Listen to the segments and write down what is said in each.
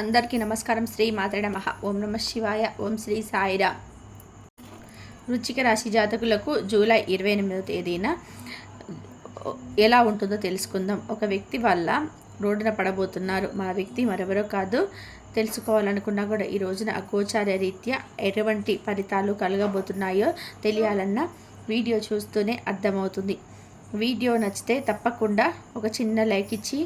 అందరికీ నమస్కారం. శ్రీ మాతృ మహ ఓం నమ శివాయ. ఓం శ్రీ సాయిరా. వృచ్చిక రాశి జాతకులకు జూలై ఇరవై ఎనిమిదో తేదీన ఎలా ఉంటుందో తెలుసుకుందాం. ఒక వ్యక్తి వల్ల రోడ్డున పడబోతున్నారు. మా వ్యక్తి మరెవరో కాదు తెలుసుకోవాలనుకున్నా కూడా ఈ రోజున అగోచార రీత్యా ఎటువంటి ఫలితాలు కలగబోతున్నాయో తెలియాలన్న వీడియో చూస్తూనే అర్థమవుతుంది. వీడియో నచ్చితే తప్పకుండా ఒక చిన్న లైక్ ఇచ్చి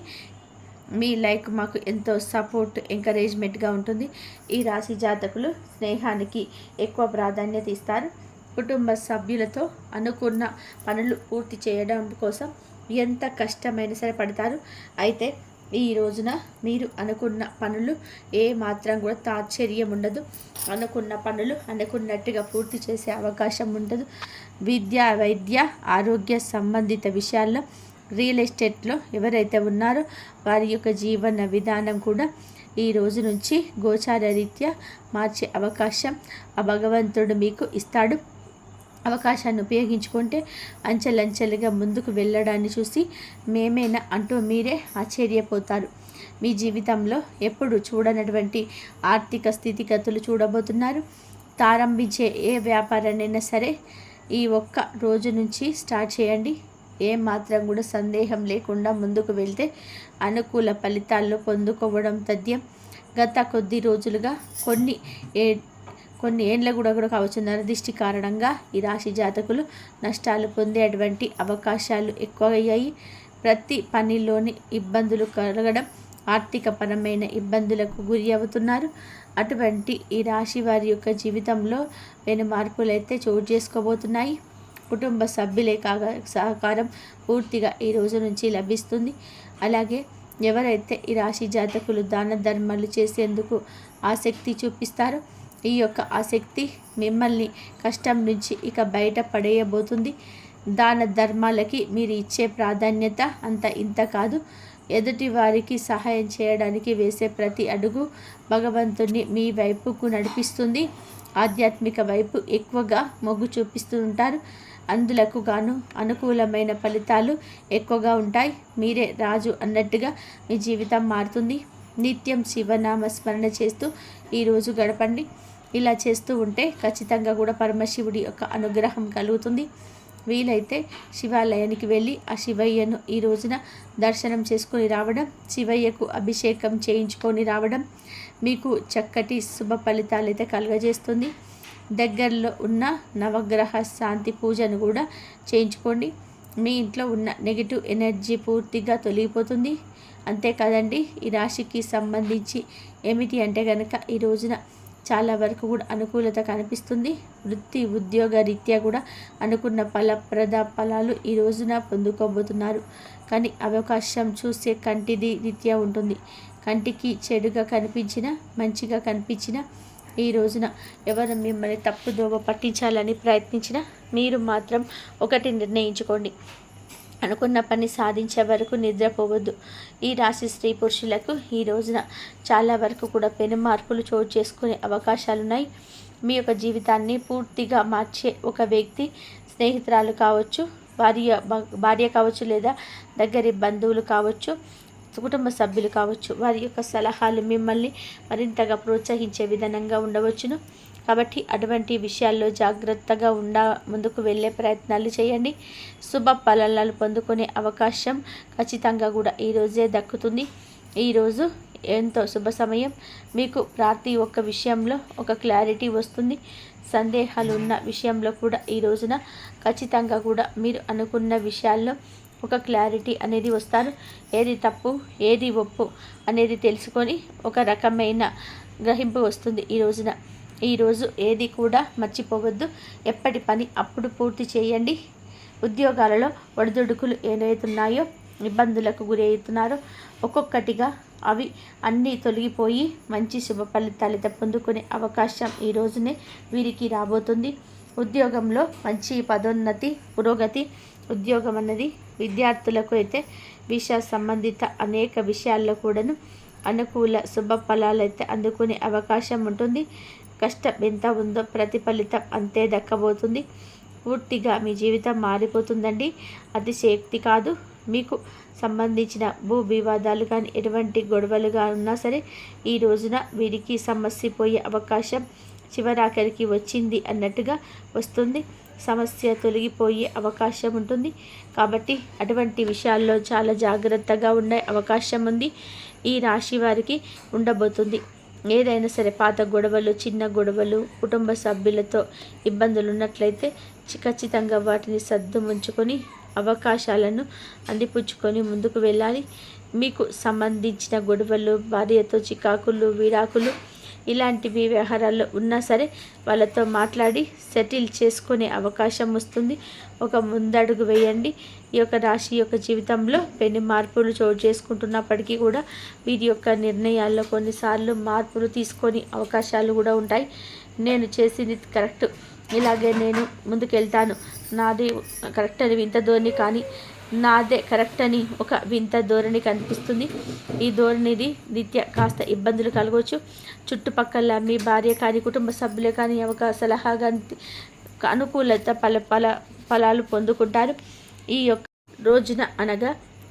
మీ లైక్ మాకు ఎంతో సపోర్ట్ ఎంకరేజ్మెంట్గా ఉంటుంది. ఈ రాశి జాతకులు స్నేహానికి ఎక్కువ ప్రాధాన్యత ఇస్తారు. కుటుంబ సభ్యులతో అనుకున్న పనులు పూర్తి చేయడం కోసం ఎంత కష్టమైనా సరే పడతారు. అయితే ఈ రోజున మీరు అనుకున్న పనులు ఏ మాత్రం కూడా తాత్చర్యం ఉండదు. అనుకున్న పనులు అనుకున్నట్టుగా పూర్తి చేసే అవకాశం ఉండదు. విద్య వైద్య ఆరోగ్య సంబంధిత విషయాల్లో రియల్ ఎస్టేట్లో ఎవరైతే ఉన్నారో వారి యొక్క జీవన విధానం కూడా ఈ రోజు నుంచి గోచార రీత్యా మార్చే అవకాశం ఆ భగవంతుడు మీకు ఇస్తాడు. అవకాశాన్ని ఉపయోగించుకుంటే అంచెలంచెలుగా ముందుకు వెళ్ళడాన్ని చూసి మేమేనా అంటూ మీరే ఆశ్చర్యపోతారు. మీ జీవితంలో ఎప్పుడు చూడనటువంటి ఆర్థిక స్థితిగతులు చూడబోతున్నారు. ప్రారంభించే ఏ వ్యాపారాన్నైనా సరే ఈ ఒక్క రోజు నుంచి స్టార్ట్ చేయండి. ఏమాత్రం మాత్రం కూడా సందేహం లేకుండా ముందుకు వెళ్తే అనుకూల ఫలితాల్లో పొందుకోవడం తథ్యం. గత కొద్ది రోజులుగా కొన్ని ఏ కొన్ని ఏండ్ల కూడా కూడా కావచ్చు. నరదిష్టి కారణంగా ఈ రాశి జాతకులు నష్టాలు పొందేటువంటి అవకాశాలు ఎక్కువ అయ్యాయి ప్రతి పనిలోని ఇబ్బందులు కలగడం ఆర్థికపరమైన ఇబ్బందులకు గురి అవుతున్నారు. అటువంటి ఈ రాశి వారి యొక్క జీవితంలో వెను మార్పులైతే చోటు చేసుకోబోతున్నాయి. కుటుంబ సభ్యులే కాగా సహకారం పూర్తిగా ఈ రోజు నుంచి లభిస్తుంది. అలాగే ఎవరైతే ఈ రాశి జాతకులు దాన ధర్మాలు చేసేందుకు ఆసక్తి చూపిస్తారో ఈ యొక్క ఆసక్తి మిమ్మల్ని కష్టం నుంచి ఇక బయట పడేయబోతుంది. దాన ధర్మాలకి మీరు ఇచ్చే ప్రాధాన్యత అంత ఇంత కాదు. ఎదుటి వారికి సహాయం చేయడానికి వేసే ప్రతి అడుగు భగవంతుని మీ వైపుకు నడిపిస్తుంది. ఆధ్యాత్మిక వైపు ఎక్కువగా మొగ్గు చూపిస్తూ ఉంటారు. అందులకు గాను అనుకూలమైన ఫలితాలు ఎక్కువగా ఉంటాయి. మీరే రాజు అన్నట్టుగా మీ జీవితం మారుతుంది. నిత్యం శివనామ స్మరణ చేస్తూ ఈరోజు గడపండి. ఇలా చేస్తూ ఉంటే ఖచ్చితంగా కూడా పరమశివుడి యొక్క అనుగ్రహం కలుగుతుంది. వీలైతే శివాలయానికి వెళ్ళి ఆ శివయ్యను ఈ రోజున దర్శనం చేసుకొని రావడం శివయ్యకు అభిషేకం చేయించుకొని రావడం మీకు చక్కటి శుభ ఫలితాలు అయితే కలుగజేస్తుంది. దగ్గరలో ఉన్న నవగ్రహ శాంతి పూజను కూడా చేయించుకోండి. మీ ఇంట్లో ఉన్న నెగిటివ్ ఎనర్జీ పూర్తిగా తొలగిపోతుంది. అంతేకాదండి ఈ రాశికి సంబంధించి ఏమిటి అంటే కనుక ఈ రోజున చాలా వరకు కూడా అనుకూలత కనిపిస్తుంది. వృత్తి ఉద్యోగ రీత్యా కూడా అనుకున్న ఫలప్రద ఫలాలు ఈ రోజున పొందుకోబోతున్నారు. కానీ అవకాశం చూసే కంటిది రీత్యా ఉంటుంది. కంటికి చెడుగా కనిపించిన మంచిగా కనిపించిన ఈ రోజున ఎవరు మిమ్మల్ని తప్పుదోవ పట్టించాలని ప్రయత్నించినా మీరు మాత్రం ఒకటి నిర్ణయించుకోండి. అనుకున్న పని సాధించే వరకు నిద్రపోవద్దు. ఈ రాశి స్త్రీ పురుషులకు ఈ రోజున చాలా వరకు కూడా పెను మార్పులు చోటు చేసుకునే అవకాశాలున్నాయి. మీ యొక్క జీవితాన్ని పూర్తిగా మార్చే ఒక వ్యక్తి స్నేహితురాలు కావచ్చు భార్య భార్య కావచ్చు లేదా దగ్గరి బంధువులు కావచ్చు కుటుంబ సభ్యులు కావచ్చు వారి యొక్క సలహాలు మిమ్మల్ని మరింతగా ప్రోత్సహించే విధానంగా ఉండవచ్చును. కాబట్టి అటువంటి విషయాల్లో జాగ్రత్తగా ఉండ ముందుకు వెళ్ళే ప్రయత్నాలు చేయండి. శుభ ఫలాలు పొందుకునే అవకాశం ఖచ్చితంగా కూడా ఈరోజే దక్కుతుంది. ఈరోజు ఎంతో శుభ సమయం. మీకు ప్రతి ఒక్క విషయంలో ఒక క్లారిటీ వస్తుంది. సందేహాలు ఉన్న విషయంలో కూడా ఈ రోజున ఖచ్చితంగా కూడా మీరు అనుకున్న విషయాల్లో ఒక క్లారిటీ అనేది వస్తారు. ఏది తప్పు ఏది ఒప్పు అనేది తెలుసుకొని ఒక రకమైన గ్రహింపు వస్తుంది ఈ రోజున. ఈరోజు ఏది కూడా మర్చిపోవద్దు. ఎప్పటి పని అప్పుడు పూర్తి చేయండి. ఉద్యోగాలలో ఒడిదుడుకులు ఏదైతున్నాయో ఇబ్బందులకు గురి అవుతున్నారో ఒక్కొక్కటిగా అవి అన్నీ తొలగిపోయి మంచి శుభ ఫలితాలు పొందుకునే అవకాశం ఈ రోజునే వీరికి రాబోతుంది. ఉద్యోగంలో మంచి పదోన్నతి పురోగతి ఉద్యోగం అన్నది విద్యార్థులకు అయితే విషయ సంబంధిత అనేక విషయాల్లో కూడాను అనుకూల శుభ ఫలాలు అయితే అందుకునే అవకాశం ఉంటుంది. కష్టం ఎంత ఉందో ప్రతిఫలితం అంతే దక్కబోతుంది. పూర్తిగా మీ జీవితం మారిపోతుందండి. అతిశయక్తి కాదు. మీకు సంబంధించిన భూ వివాదాలు కానీ ఎటువంటి గొడవలుగా ఉన్నా సరే ఈ రోజున వీరికి సమస్య పోయే అవకాశం చివరాఖరికి వచ్చింది అన్నట్టుగా వస్తుంది. సమస్య తొలగిపోయే అవకాశం ఉంటుంది. కాబట్టి అటువంటి విషయాల్లో చాలా జాగ్రత్తగా ఉండే అవకాశం ఉంది. ఈ రాశి వారికి ఉండబోతుంది. ఏదైనా సరే పాత గొడవలు చిన్న గొడవలు కుటుంబ సభ్యులతో ఇబ్బందులు ఉన్నట్లయితే ఖచ్చితంగా వాటిని సర్దు ముంచుకొని అవకాశాలను అందిపుచ్చుకొని ముందుకు వెళ్ళాలి. మీకు సంబంధించిన గొడవలు భార్యతో చికాకులు విడాకులు ఇలాంటివి వ్యవహారాల్లో ఉన్నా సరే వాళ్ళతో మాట్లాడి సెటిల్ చేసుకునే అవకాశం వస్తుంది. ఒక ముందడుగు వేయండి. ఈ యొక్క రాశి యొక్క జీవితంలో పెను మార్పులు చోటు చేసుకుంటున్నప్పటికీ కూడా వీరి యొక్క నిర్ణయాల్లో కొన్నిసార్లు మార్పులు తీసుకొని అవకాశాలు కూడా ఉంటాయి. నేను చేసింది కరెక్ట్. ఇలాగే నేను ముందుకెళ్తాను. నాది కరెక్ట్ అని వింత ధోరణి కానీ నాదే కరెక్ట్ అని ఒక వింత ధోరణి కనిపిస్తుంది. ఈ ధోరణిది నిత్య కాస్త ఇబ్బందులు కలగవచ్చు. చుట్టుపక్కల మీ భార్య కానీ కుటుంబ సభ్యులే కానీ ఒక సలహా కానీ అనుకూలత పల పల ఫలాలు పొందుకుంటారు. ఈ యొక్క రోజున అనగా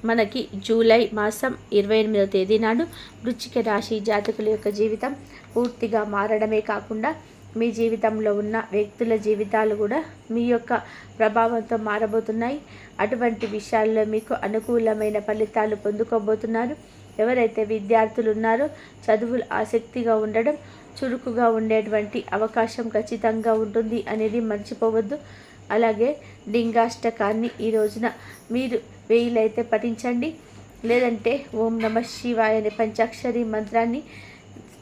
మనకి జూలై మాసం ఇరవై ఎనిమిదవ తేదీ నాడు వృచ్చిక రాశి జాతకుల యొక్క జీవితం పూర్తిగా మారడమే కాకుండా మీ జీవితంలో ఉన్న వ్యక్తుల జీవితాలు కూడా మీ యొక్క ప్రభావంతో మారబోతున్నాయి. అటువంటి విషయాల్లో మీకు అనుకూలమైన ఫలితాలు పొందుకోబోతున్నారు. ఎవరైతే విద్యార్థులు ఉన్నారో చదువులు ఆసక్తిగా ఉండడం చురుకుగా ఉండేటువంటి అవకాశం ఖచ్చితంగా ఉంటుంది అనేది మర్చిపోవద్దు. అలాగే లింగాష్టకాన్ని ఈ రోజున మీరు వేయిలైతే పఠించండి. లేదంటే ఓం నమ శివాయ అనే పంచాక్షరి మంత్రాన్ని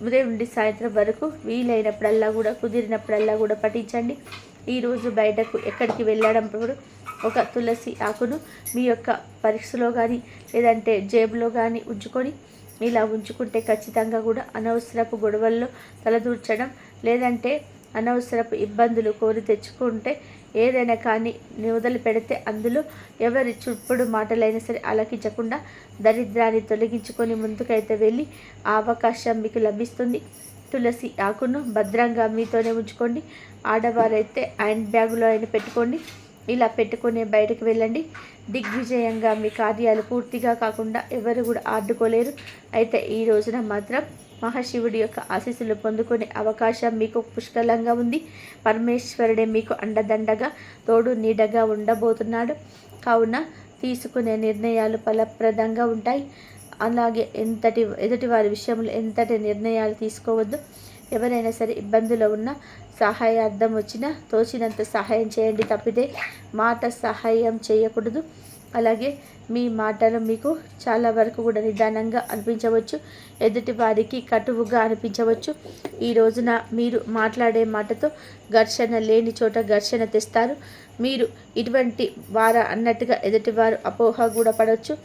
ఉదయం నుండి సాయంత్రం వరకు వీలైనప్పుడల్లా కూడా కుదిరినప్పుడల్లా కూడా పఠించండి. ఈరోజు బయటకు ఎక్కడికి వెళ్ళడం ఒక తులసి ఆకును మీ యొక్క పరీక్షలో కానీ లేదంటే జేబులో కానీ ఉంచుకొని ఇలా ఉంచుకుంటే ఖచ్చితంగా కూడా అనవసరపు గొడవల్లో తలదూర్చడం లేదంటే అనవసరపు ఇబ్బందులు కోరి తెచ్చుకుంటే ఏదైనా కానీ వదిలి పెడితే అందులో ఎవరి చుప్పుడు మాటలైనా సరే ఆలకించకుండా దరిద్రాన్ని తొలగించుకొని ముందుకైతే వెళ్ళి ఆ అవకాశం మీకు లభిస్తుంది. తులసి ఆకును భద్రంగా మీతోనే ఉంచుకోండి. ఆడవారైతే హ్యాండ్ బ్యాగులో అయినా పెట్టుకోండి. ఇలా పెట్టుకునే బయటకు వెళ్ళండి. దిగ్విజయంగా మీ కార్యాలు పూర్తిగా కాకుండా ఎవరు కూడా ఆడుకోలేరు అయితే ఈ రోజున మాత్రం మహాశివుడి యొక్క ఆశీస్సులు పొందుకునే అవకాశం మీకు పుష్కలంగా ఉంది. పరమేశ్వరుడే మీకు అండదండగా తోడు నీడగా ఉండబోతున్నాడు. కావున తీసుకునే నిర్ణయాలు ఫలప్రదంగా ఉంటాయి. అలాగే ఎంతటి ఎదుటి వారి విషయంలో ఎంతటి నిర్ణయాలు తీసుకోవద్దు. ఎవరైనా సరే ఇబ్బందులో ఉన్నా సహాయార్థం వచ్చినా తోచినంత సహాయం చేయండి తప్పితే మాట సహాయం చేయకూడదు. అలాగే మీ మాటలు మీకు చాలా వరకు కూడా నిదానంగా అనిపించవచ్చు. ఎదుటి వారికి కటువుగా అనిపించవచ్చు. ఈ రోజున మీరు మాట్లాడే మాటతో ఘర్షణ లేని చోట ఘర్షణ తెస్తారు. మీరు ఇటువంటి వార అన్నట్టుగా ఎదుటివారు అపోహ కూడా పడవచ్చు.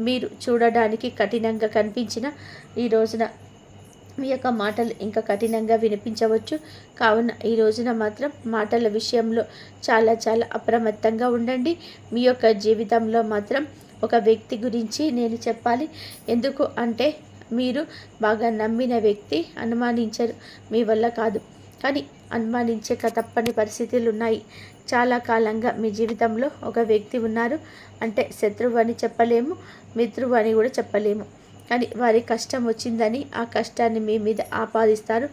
మీరు చూడడానికి కఠినంగా కనిపించిన ఈ రోజున మీ యొక్క మాటలు ఇంకా కఠినంగా వినిపించవచ్చు. కావున ఈ రోజున మాత్రం మాటల విషయంలో చాలా చాలా అప్రమత్తంగా ఉండండి. మీ యొక్క జీవితంలో మాత్రం ఒక వ్యక్తి గురించి నేను చెప్పాలి. ఎందుకు అంటే మీరు బాగా నమ్మిన వ్యక్తి అనుమానించరు. మీ వల్ల కాదు. కానీ అనుమానించక తప్పని పరిస్థితులు ఉన్నాయి. చాలా కాలంగా మీ జీవితంలో ఒక వ్యక్తి ఉన్నారు. అంటే శత్రువు అని చెప్పలేము మిత్రువు అని కూడా చెప్పలేము. కానీ వారి కష్టం వచ్చిందని ఆ కష్టాన్ని మీ మీద ఆపాదిస్తారు.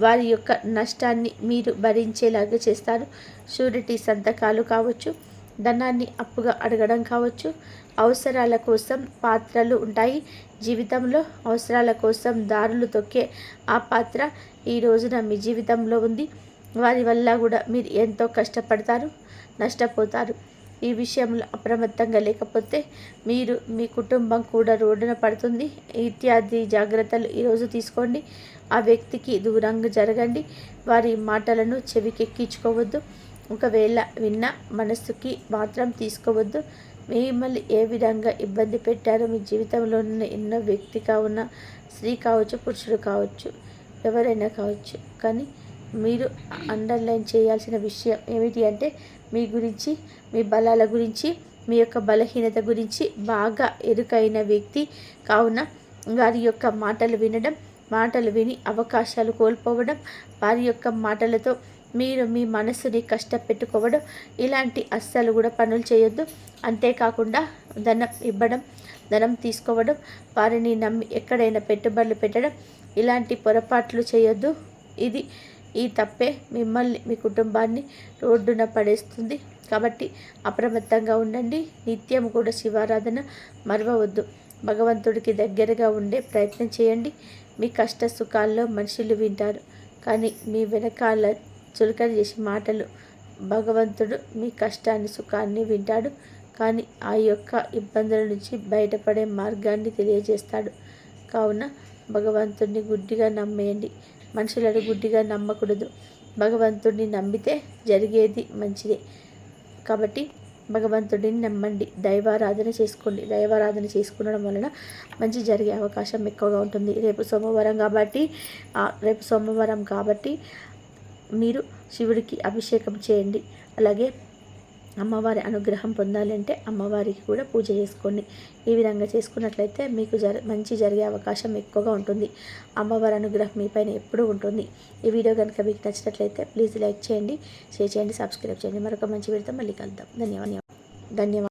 వారి యొక్క నష్టాన్ని మీరు భరించేలాగా చేస్తారు. షూరిటీ సంతకాలు కావచ్చు ధనాన్ని అప్పుగా అడగడం కావచ్చు అవసరాల కోసం పాత్రలు ఉంటాయి. జీవితంలో అవసరాల కోసం దారులు తొక్కే ఆ పాత్ర ఈ రోజున మీ జీవితంలో ఉంది. వారి వల్ల కూడా మీరు ఎంతో కష్టపడతారు నష్టపోతారు. ఈ విషయంలో అప్రమత్తంగా లేకపోతే మీరు మీ కుటుంబం కూడా రోడ్డున పడుతుంది. ఇత్యాది జాగ్రత్తలు ఈరోజు తీసుకోండి. ఆ వ్యక్తికి దూరంగా జరగండి. వారి మాటలను చెవికెక్కించుకోవద్దు. ఒకవేళ విన్న మనస్సుకి మాత్రం తీసుకోవద్దు. మిమ్మల్ని ఏ విధంగా ఇబ్బంది పెట్టారో మీ జీవితంలో ఉన్న ఎన్నో వ్యక్తి కావున స్త్రీ కావచ్చు పురుషుడు కావచ్చు ఎవరైనా కావచ్చు. కానీ మీరు అండర్లైన్ చేయాల్సిన విషయం ఏమిటి అంటే మీ గురించి మీ బలాల గురించి మీ యొక్క బలహీనత గురించి బాగా ఎరుకైన వ్యక్తి. కావున వారి యొక్క మాటలు వినడం మాటలు విని అవకాశాలు కోల్పోవడం వారి యొక్క మాటలతో మీరు మీ మనసుని కష్టపెట్టుకోవడం ఇలాంటి అస్సలు కూడా పనులు చేయొద్దు. అంతేకాకుండా ధనం ఇవ్వడం ధనం తీసుకోవడం వారిని నమ్మి ఎక్కడైనా పెట్టుబడులు పెట్టడం ఇలాంటి పొరపాట్లు చేయొద్దు. ఇది ఈ తప్పే మిమ్మల్ని మీ కుటుంబాన్ని రోడ్డున పడేస్తుంది. కాబట్టి అప్రమత్తంగా ఉండండి. నిత్యం కూడా శివారాధన మరవవద్దు. భగవంతుడికి దగ్గరగా ఉండే ప్రయత్నం చేయండి. మీ కష్ట సుఖాల్లో మనుషులు వింటారు. కానీ మీ వెనకాల చులకన చేసే మాటలు భగవంతుడు మీ కష్టాన్ని సుఖాన్ని వింటాడు. కానీ ఆ యొక్క ఇబ్బందుల నుంచి బయటపడే మార్గాన్ని తెలియజేస్తాడు. కావున భగవంతుడిని గుడ్డిగా నమ్మేయండి. మనుషులను గుడ్డిగా నమ్మకూడదు. భగవంతుడిని నమ్మితే జరిగేది మంచిదే. కాబట్టి భగవంతుడిని నమ్మండి. దైవారాధన చేసుకోండి. దైవారాధన చేసుకునడం వలన మంచి జరిగే అవకాశం ఎక్కువగా ఉంటుంది. రేపు సోమవారం కాబట్టి రేపు సోమవారం కాబట్టి మీరు శివుడికి అభిషేకం చేయండి. అలాగే అమ్మవారి అనుగ్రహం పొందాలంటే అమ్మవారికి కూడా పూజ చేసుకోండి. ఈ విధంగా చేసుకున్నట్లయితే మీకు జర మంచి జరిగే అవకాశం ఎక్కువగా ఉంటుంది. అమ్మవారి అనుగ్రహం మీ పైన ఎప్పుడూ ఉంటుంది. ఈ వీడియో కనుక మీకు నచ్చినట్లయితే ప్లీజ్ లైక్ చేయండి షేర్ చేయండి సబ్స్క్రైబ్ చేయండి. మరొక మంచి వీడితో మళ్ళీ కలుద్దాం. ధన్యవాదాలు. ధన్యవాదాలు.